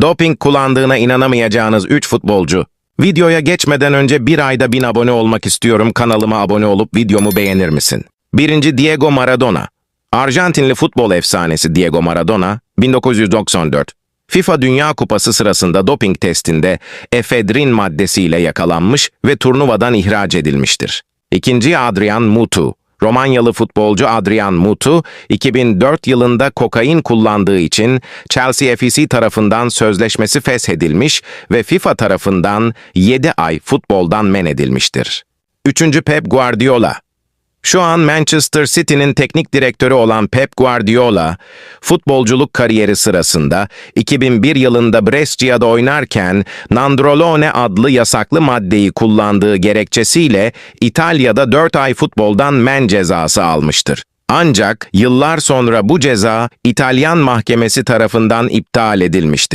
Doping kullandığına inanamayacağınız 3 futbolcu. Videoya geçmeden önce bir ayda 1000 abone olmak istiyorum. Kanalıma abone olup videomu beğenir misin? Birinci Diego Maradona. Arjantinli futbol efsanesi Diego Maradona, 1994. FIFA Dünya Kupası sırasında doping testinde efedrin maddesiyle yakalanmış ve turnuvadan ihraç edilmiştir. İkinci Adrian Mutu. Romanyalı futbolcu Adrian Mutu, 2004 yılında kokain kullandığı için Chelsea FC tarafından sözleşmesi feshedilmiş ve FIFA tarafından 7 ay futboldan men edilmiştir. Üçüncü Pep Guardiola. Şu an Manchester City'nin teknik direktörü olan Pep Guardiola, futbolculuk kariyeri sırasında 2001 yılında Brescia'da oynarken Nandrolone adlı yasaklı maddeyi kullandığı gerekçesiyle İtalya'da 4 ay futboldan men cezası almıştır. Ancak yıllar sonra bu ceza İtalyan mahkemesi tarafından iptal edilmiştir.